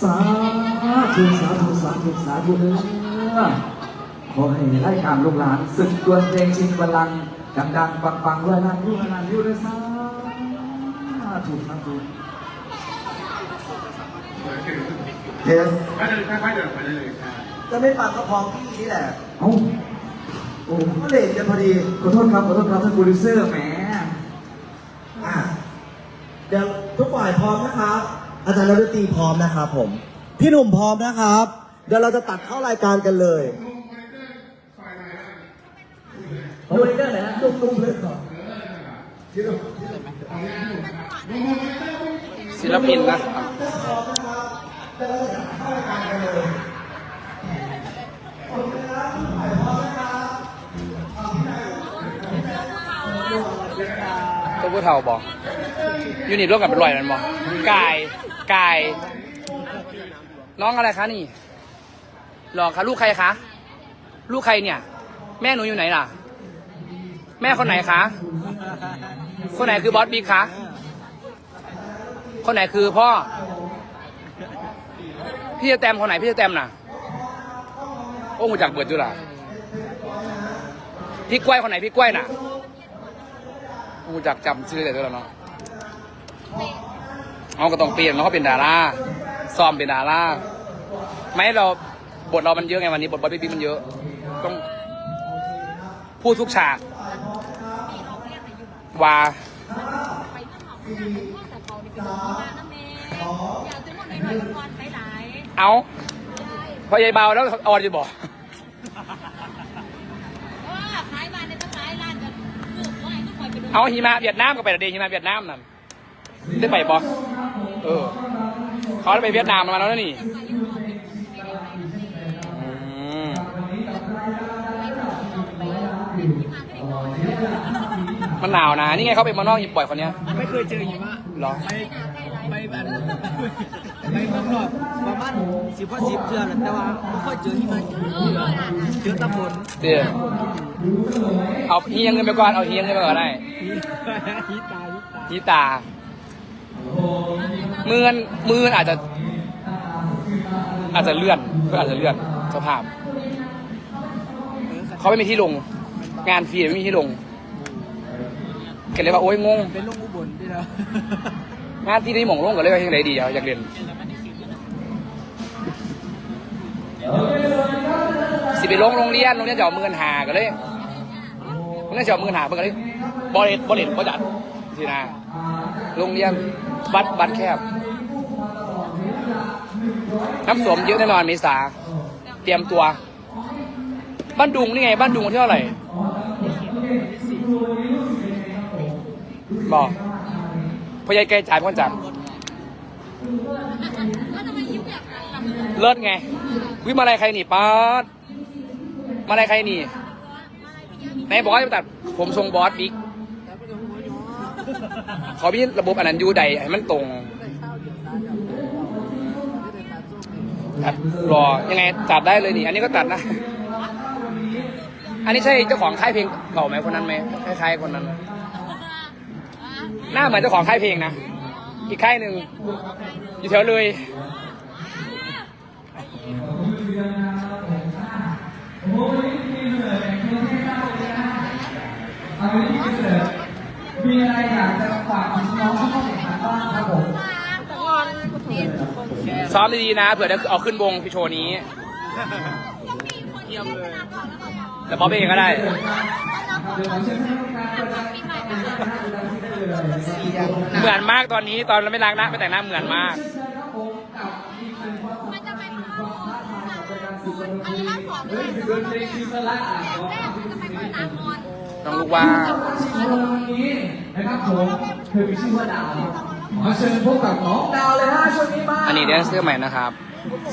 สาธุสาธุสาธุสาธุเด้อขอให้รายการลูกหลานศึกดวลเพลงชิงบัลลังก์ดังๆปังๆด้วยล้านวิวล้านวิวเลยสาธุสาธุเทสไปเลยค่อยๆเดินไปเลยครับจะไม่ปังก็พร้อมพี่นี่แหละเอ้าโอ้ก็เลทกันพอดีขอโทษครับขอโทษครับท่านโปรดิวเซอร์แหมอะ เดี๋ยวทุกฝ่ายพร้อมนะครับ อาจารย์นักดนตรีพร้อมนะครับผม พี่หนุ่มพร้อมนะครับ เดี๋ยวเราจะตัดเข้ารายการกันเลยโปรดิวเซอร์ไหนนะตุ้มๆเลยก่อนศิลปินนะครับ ตัวผู้เฒ่าบอกยูนิตร่วมกันเป็นรอยนั่นบอกกายกายน้องอะไรคะนี่หรอคะลูกใครคะลูกใครเนี่ย แม่หนูอยู่ไหนล่ะ แม่คนไหนคะคนไหนคือบอสบิ๊กคะคนไหนคือพ่อ พี่จะแตมคนไหนพี่จะแตมน่ะโอ้หูจักเบิดจุล่ะพี่กล้วยคนไหนพี่กล้วยน่ะ หูจักจำชื่อแต่ตัวแล้วเนาะเอาก็ต้องเปลี่ยนเนาะเขาเป็นดาราซ้อมเป็นดาราไม่เราบทเรามันเยอะไงวันนี้บทบอสบิ๊กมันเยอะ ต้องพูดทุกฉากว่าไปเพื่อนหอมเพื่อนแต่เขานี่เป็นคนมานะแม่อย่าตื่นคนในรอยก่อนไปไหนเอาพอยายเบาแล้วออนจะบอก เพราะว่าขายมาในตั้งหลายร้านกันคือว่าไอ้ทุกคนไปดู เอาหิมะเวียดนามก็ไปละเดหิมะเวียดนามนั่นได้ไปบอเออ เขาได้ไปเวียดนามมาแล้วนะนี่อืมมันหนาวนะนี่ไงเขาไปเมานอกยิบบ่อยคนเนี้ยไม่เคยเจอหิมะเหรอไปไปแบบไปเมืองนอกประมาณสิบกว่าสิบเทือนแต่ว่าไม่ค่อยเจอหิมะเจอตะบนเดี๋ยว เอาเฮียงเงินไปก่อน เอาเฮียงเงินไปก่อนได้ฮิตาฮิตาที่ตามือเงินมื่อนอาจจะ อาจจะเลื่อนเพื่ออาจจะเลื่อนสภาพ เขาไม่มีที่ลง งานฟรีไม่มีที่ลงก็เลยว่าโอ๊ยงง เป็นลงอุบลด้วยนะงานที่นี่หม่องลงก็เลยว่ายังไงดีอะอยากเรียนสิไปลงโรงเรียนโรงเรียนจะเอาเมือนหากันเลย โรงเจะเอามือนหาเพื่อนกันเลยบริเวณบริเวณก็จัดสินะโรงเรียนบัดบัดแคบ น้ำสวมเยอะแน่นอนเมษาเตรียมตัว บ้านดุงนี่ไง บ้านดุงที่เท่าไหร่บอกพอยายแกจ่ายพ่อจัดแล้วทำไมยิ้มแบเลิศไง วิมาอะไรใครหนีป๊าดมาอะไรใครหนี ไหนบอกให้ตัดผมทรงบอสบิ๊กขอพี่ระบบอันนั้นอยูใดให้มันตรงตัดรอยังไงตัดได้เลยนี่ อันนี้ก็ตัดนะ อันนี้ใช่เจ้าของค่ายเพลงเก่าไหมคนนั้นไหมคล้ายๆคนนั้น หน้าเหมือนเจ้าของค่ายเพลงนะ อีกค่ายหนึ่งอยู่แถวเลย มีอะไรอยากจะ ฝากถึงน้องผู้เข้าแข่งขันบ้างครับผมก่อนเรียนซ้อมดีๆนะเผื่อจะเอาขึ้นวงพี่โชว์นี้เยี่ยมเลยแต่ป๊อปเองก็ได้เหมือนมากตอนนี้ตอนเราไม่ล้างหน้าไม่แต่งหน้าเหมือนมากมันจะเป็นอันนี้ล่าสองเลยดนตรีคือสละอะแรกมั นจะไปเปิดตามก่อนน้องลูกว่าวันนี้นะครับผมเธอมีชื่อว่าดาวขอเชิญพบกับน้องดาวเลยฮะช่วงนี้มาอันนี้แดนเซอร์ใหม่นะครับ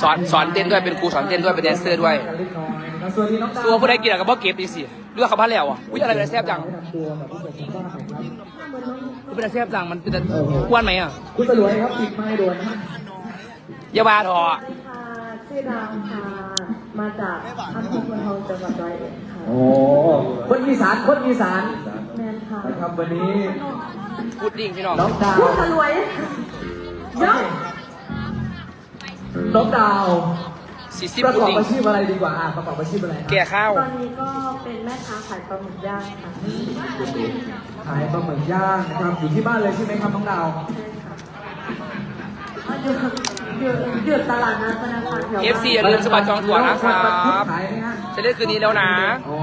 สอนสอนเต้นด้วยเป็นครูสอนเต้นด้วยเป็นแดนเซอร์ด้วยเล็กน้อยนะครับสวัสดีน้องดาวตัวผู้ใดกินอะกับพ่อเก็บดีสิเลือกเขาพัดแล้วอะอุ้ยอะไรเป็นแซ่บจังตัวแบบผู้ชมบ้านของครับเป็นแซ่บจังมันเป็นแต่อ้วนไหมอะคุณสลวยครับปิดไม้โดนนะอยาบาทอค่ะชื่อดาวค่ะมาจากอำเภอพนทองจังหวัดร้อยเอ็ดค่ะ โอ้คนอีสานคนอีสานแมนค่ะนะครับวันนี้พูดดิ้งพี่น้องน้องดาวพูดสรวยเยอะน้องดาวซีซีประพุดกอบดิ้งอาชีพอะไรดีกว่าอะประกอบอาชีพอะไรครับแก่ข้าวตอนนี้ก็เป็นแม่ค้าขายปลาหมึกย่างค่ะขายปลาหมึกย่างนะครับอยู่ที่บ้านเลยใช่ไหมครับน้องดาวใช่ค่ะ อ๋ออยู่อยู่อยู่ตลาดนัดธนาคารแถวบ้าน FC อย่าลืมสมัครจองตั๋วนะครับขายไหมฮะจะเล่นคืนนี้แล้วนะอ๋อ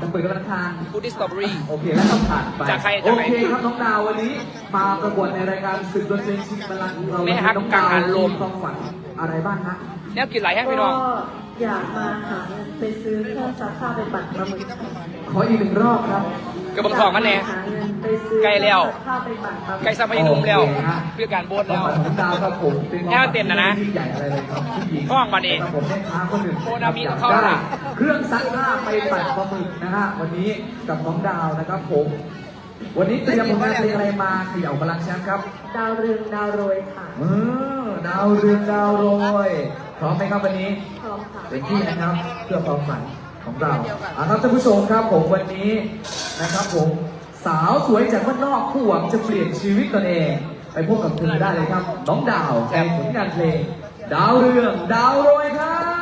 จะเปิดวันอังคารพุดดิ้งสตรอเบอรี่ โอเคแล้วก็ผ่านไปจากใครโอจากไหนเคครับน้องดาววันนี้ มาประกวดในรายการศึกดนตรีชิงบัลลังก์ของเราแม่ฮักน้องกัดางวหันลมความฝันอะไรบ้างฮะแนวกินหลายแห้งพี่น้องก็อยากมาหาเงินไปซื้อเครื่องซักผ้าไปปั่นปลาหมึกขออีกหนึ่งรอบครับกระบังทองกันแน่หาเงินไปซื้อ ใกล้แล้วซักผ้าไปปั่นปลาหมึกไก่ซัมไม่นุ่มแล้วเพื่อการโบสคแล้วาวมฝันของดาวครับผมเป็นแค่มันเต้นนะนะที่ใหญ่อะไรเลยครับผู้หญิงห้องมาดิแต่ผมแม่ค้าคนหนึ่งโคนามิอยากเข้าได้หลังเครื่องซักผ้าไปปั่นปลาหมึกนะฮะวันนี้กับน้องดาวนะครับผมวันนี้เตรียมผลงานเพลงอะไรมาเขย่าพลังแชมป์ครับ ดาวเรืองดาวโรยค่ะเออดาวเรืองดาวโรยพร้อมไหมครับวันนี้พร้อมค่ะเป็นที่นะครับเพื่อความฝันของเราอะครับท่านผู้ชมครับผมวันนี้นะครับผม สาวสวยจากบ้านนอกผู้หวังจะเปลี่ยนชีวิตตนเอง ไปพบกับเธอได้เลยครับ น้องดาวในผลงานเพลง ดาวเรืองดาวโรยครับ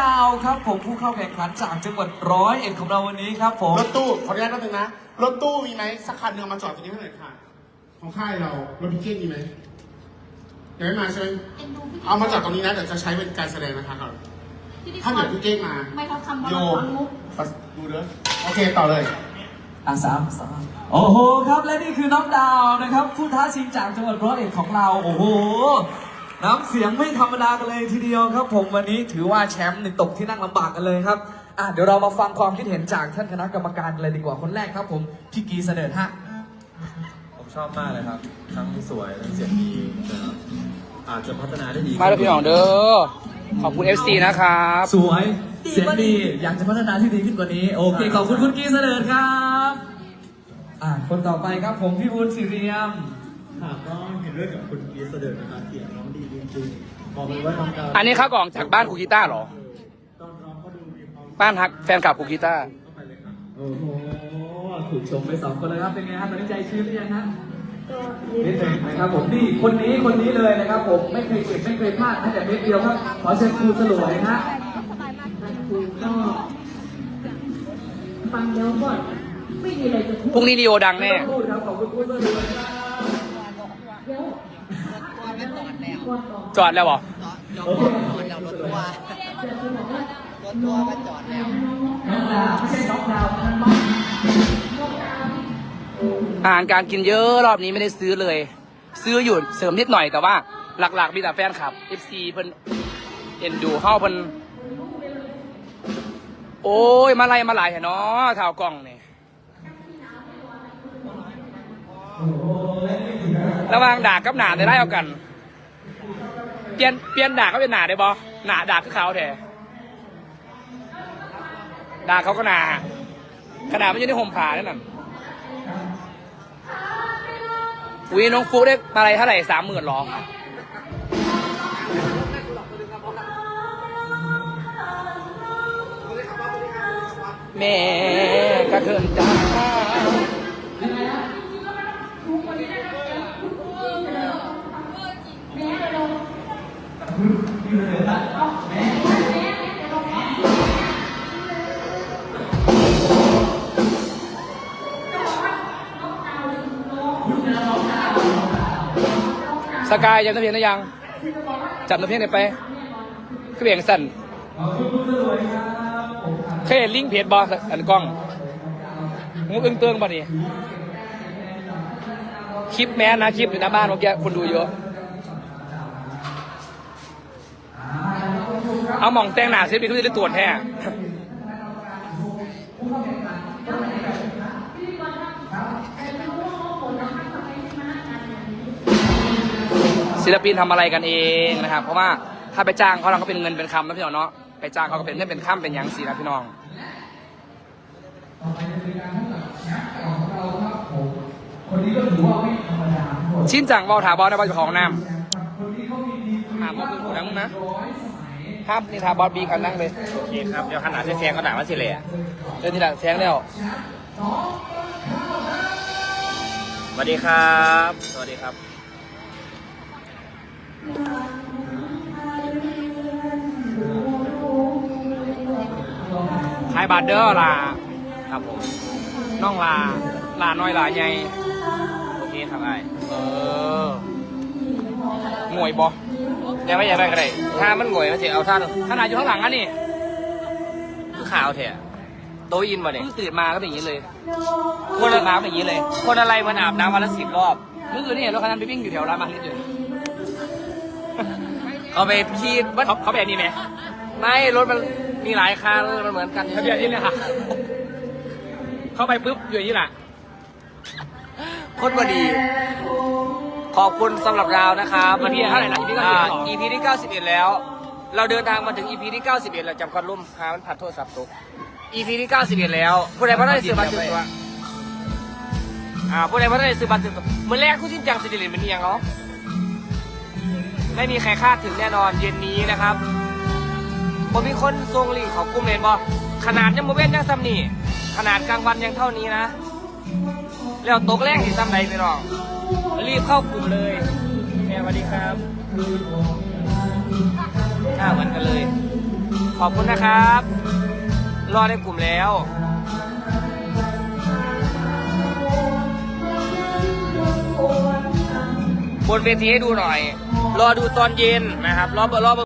ดาวครับผมผู้เข้าแข่งขันจากจังหวัดร้อยเอ็ดของเราวันนี้ครับผมรถตู้ขออนุญาตแป๊บนึงนะรถตู้มีไหมสักคันหนึ่งเอามาจอดตรงนี้ให้หน่อยค่ะ ของค่ายเรารถพิเกตมีไหมยังไม่มาใช่ไหมเอามาจอดตรงนี้นะเดี๋ยวจะใช้เป็นการแสดงนะคะครับถ้าเกิดพี่เก้งมา ไม่เขาคำว่าโยเรามุกดูเด้อโอเคต่อเลยอะสามสามโอ้โหครับและนี่คือน้องดาวนะครับ ผู้ท้าชิงจากจังหวัดร้อยเอ็ดของเรา โอ้โห น้ำเสียงไม่ธรรมดากันเลยทีเดียวครับ ผมวันนี้ถือว่าแชมป์ในตกที่นั่งลำบากกันเลยครับอะเดี๋ยวเรามาฟังความคิดเห็นจากท่านคณะกรรมการเลยดีกว่าคนแรกครับ ผมพี่กีเสนอฮะผมชอบมากเลยครับ ทั้งสวยทั้งเสียงดีนะครับอาจจะพัฒนาได้ดีมาแล้วพี่น้องเด้อขอบคุณ FC นะครับ สวยเสียงดีอยากจะพัฒนาที่ดีขึ้นกว่านี้โอเคขอบคุณคุณกีเสนอครับอะคนต่อไปครับผมพี่บุญสิเรียม ค่ะก็เห็นด้วยกับคุณกีเสด็จนะครับเสียงน้องดี จริงๆบอกเลยว่าน้องดาวอันนี้เขากล่องจากบ้านครูกีต้าร์เหรอ ตอนร้องก็ดูมีความบ้านฮักแฟนคลับครูกีต้าร์เข้าไปเลยครับโอ้โหถูกชมไปสองคนเลยครับ เป็นไงครับตอนนี้ใจชื้นหรือยังฮะ ก็นินิดดหหนึ่นึ่งงนะครับผมนี่คนนี้คนนี้เลยนะครับผมไม่เคยเก็บไม่เคยพลาดแม้แต่เม็ดเดียวครับขอเชิญครูสลวยนะฮะคือก็ฟังแล้วก็ไม่มีอะไรจะพูดพรุ่งนี้ดีโอดังแน่ไม่ต้องพูดครับขอบคุณครูสลวยครับ จอดแล้วเหรอโอเคจอกว่ารถทัวร์มาจอดแล้วน้องดาวไม่ใช่น้องดาวนั่นบ้างอาหารการกินเยอะรอบนี้ไม่ได้ซื้อเลย ซื้ออยู่เสริมนิดหน่อยแต่ว่า หลักๆมีแต่แฟนคลับ FC เพิ่นเอ็นดูเข้าเพิ่นโอ้ย มาไล่มาหลายแถเนาะข่าวกล่องเนี่ยระวังด่ากับหนาได้ไล่เอากัน เปลี่ยนเปลี่ยนด่าก็เป็นหนาได้บอหนาด่าคือเขาแท้ด่าเขาก็หนาขนาดไม่อยู่ในห่มผ้านั่นน่ะอุ้ยน้องฟุกได้อะไรเท่าไหร่สามหมื่นหรอแม่กระเทินจ้า สกายจำตัวเพลงได้ยังจำตัวเพลงได้ไปเบียงสั่นเคยเห็นลิงเพจบอสอันกล้องงูอึ้งเตืองป่ะนี่คลิปแม้นะ คลิปอยู่หน้าบ้านเมื่อกี้คนดูเยอะ เอาหมองแต่งหน้าเซฟดีเขาจะได้ตรวจแท้ศิลปินทำอะไรกันเองนะครับ เพราะว่าถ้าไปจ้างเขาเราก็เป็นเงินเป็นคำนะพี่น้องเนาะไปจ้างเขาก็เป็นเงินเป็นคำเป็นหยังสีนะพี่น้องคนนี้ก็ถือว่าไม่ธรรมดาทุกคนชินจังเบาถาบอลในบ้านเจ้าของน้ำถามว่าคือกูนั่งนะ ห้ามนี่ทาบอลบีกันนั่งเลยโอเคครับเดี๋ยวขนาดแซงก็หนาว่าสิเลยเดินทีหลังแซงแล้วสวัสดีครับ สวัสดีครับขายบาทเด้อล่ะครับผมน้องลาลาน้อยลาใหญ่โอเคครับไอ้เออหน่วยบอ ยังไม่อยากได้ก็ได้ถ้ามันหงอยมันจะเอาท่านขนาดอยู่ข้างหลังอะนี่คือขาวเถอะโตอินมาเนี่ยเพิ่งตื่นมาก็เป็นอย่างนี้เลยคตื่นนละมาก็เป็นอย่างนี้เลย คนอะไรมันอาบน้ำวันละสิบรอบเมื่อคืนนี่รถคันนั้นไปวิ่งอยู่แถวรามมาลิตอยู่เอาไปขี่วัดเขาเขาแบบนี้ไหมไม่รถมันมีหลายคันมันเหมือนกันทะเบียนนี่เลยค่ะเข้าไปปุ๊บอยู่อย่างนี้แหละโคตรว่าดี ขอบคุณสำหรับเรานะครับวันนี้เท่าไหร่ละ EP ที่อ่า91หรอ EP ที่ 91 แล้ว เราเดินทางมาถึง EP ที่ 91 แล้วจำควันลุ่มหามันผัดโทษสับตก EP ที่ 91 แล้วผู้ใดพระได้ซื้อบัตรซื้อตัวอ่าผู้ใดพระได้ซื้อบัตรซื้อตัวเมื่อแรกคู่จิ้นจังสิริเลนเป็นเอียงเนาะไม่มีใครคาดถึงแน่นอนเย็นนี้นะครับผมมีคนทรงลิงก์ของกลุ่มเลนบอขนาดยังโมเว้นยังซ้ำนี่ขนาดกลางวันยังเท่านี้นะ แล้วตกแรงที่ซ้ำใดไปน้อง รีบเข้ากลุ่มเลยแม่สวัสดีครับข้าเหมือนกันเลย ขอบคุณนะครับ รอในกลุ่มแล้วบนเวทีให้ดูหน่อย รอดูตอนเย็นนะครับ รอรอ